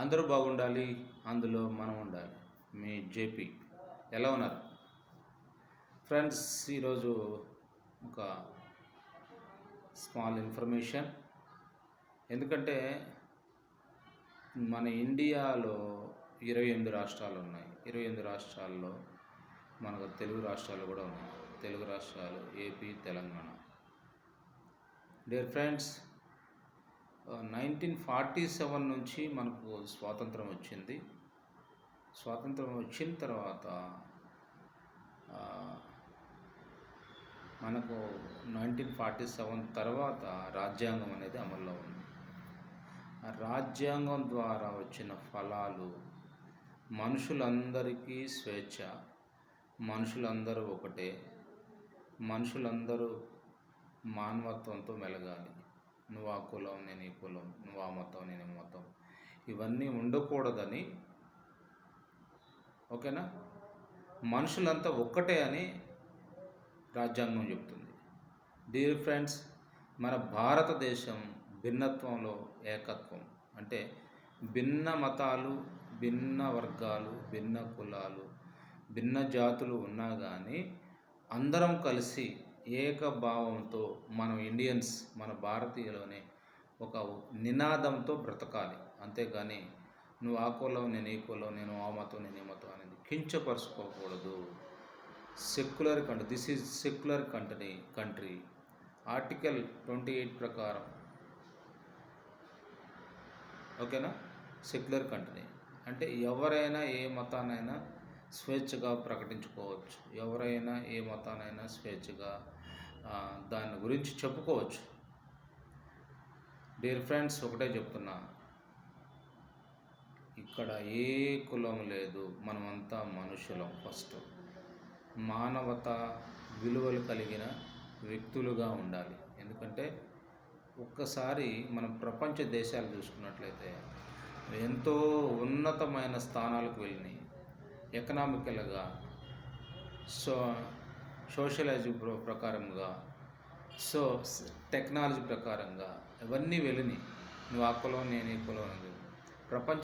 అందరూ బాగుండాలి అందులో మనం ఉండాలి. మీ జేపీ ఎలా ఉన్నారు? ఫ్రెండ్స్ ఈరోజు ఒక స్మాల్ ఇన్ఫర్మేషన్. ఎందుకంటే మన ఇండియాలో ఇరవై ఎనిమిది రాష్ట్రాలు ఉన్నాయి. ఇరవై ఎనిమిది రాష్ట్రాల్లో మనకు తెలుగు రాష్ట్రాలు కూడా ఉన్నాయి. తెలుగు రాష్ట్రాలు AP Telangana. Dear friends nineteen forty seven నుంచి మనకు స్వాతంత్రం వచ్చింది. స్వాతంత్రం వచ్చిన తర్వాత మనకు నైన్టీన్ ఫార్టీ సెవెన్ తర్వాత రాజ్యాంగం అనేది అమల్లో ఉంది. ఆ రాజ్యాంగం ద్వారా వచ్చిన ఫలాలు మనుషులందరికీ స్వేచ్ఛ మనుషులందరూ ఒకటే మనుషులందరూ మానవత్వంతో మెలగాలి. నువ్వు ఆ కులం నేను ఈ కులం నువ్వు ఆ మతం నేను ఈ మతం. ఇవన్నీ ఉండకూడదని ఓకేనా? మనుషులంతా ఒక్కటే అని రాజ్యాంగం చెప్తుంది. డియర్ ఫ్రెండ్స్ మన భారతదేశం భిన్నత్వంలో ఏకత్వం. అంటే భిన్న మతాలు భిన్న వర్గాలు భిన్న కులాలు భిన్న జాతులు ఉన్నా కానీ అందరం కలిసి ఏకభావంతో మనం ఇండియన్స్ మన భారతీయులనే ఒక నినాదంతో బ్రతకాలి. అంతేగాని నువ్వు ఆ కులం నేను ఈ కులం నేను ఆ మతం నేను ఈ మతం అనేది కించపరుచుకోకూడదు. Secular country this is secular country country. Article twenty eight ప్రకారం. ఓకేనా? Secular country. అంటే ఎవరైనా ఏ మతానైనా స్వేచ్ఛగా ప్రకటించుకోవచ్చు. ఎవరైనా ఏ మతానైనా స్వేచ్ఛగా దాని గురించి చెప్పుకోవచ్చు. డియర్ ఫ్రెండ్స్ ఒకటే చెప్తున్నా. ఇక్కడ ఏ కులం లేదు మనమంతా మనుషులం ఫస్ట్. మానవత విలువలు కలిగిన వ్యక్తులుగా ఉండాలి. ఎందుకంటే ఒక్కసారి మనం ప్రపంచ దేశాలు చూసుకున్నట్లయితే ఎంతో ఉన్నతమైన స్థానాలకు వెళ్ళినాయి. ఎకనామికల్గా సో సోషలైజ్ ప్రో ప్రకారంగా సో టెక్నాలజీ ప్రకారంగా ఇవన్నీ వెళ్ళినాయి నువ్వు ఆ కులం నేను ఈ కులం అనేది ప్రపంచ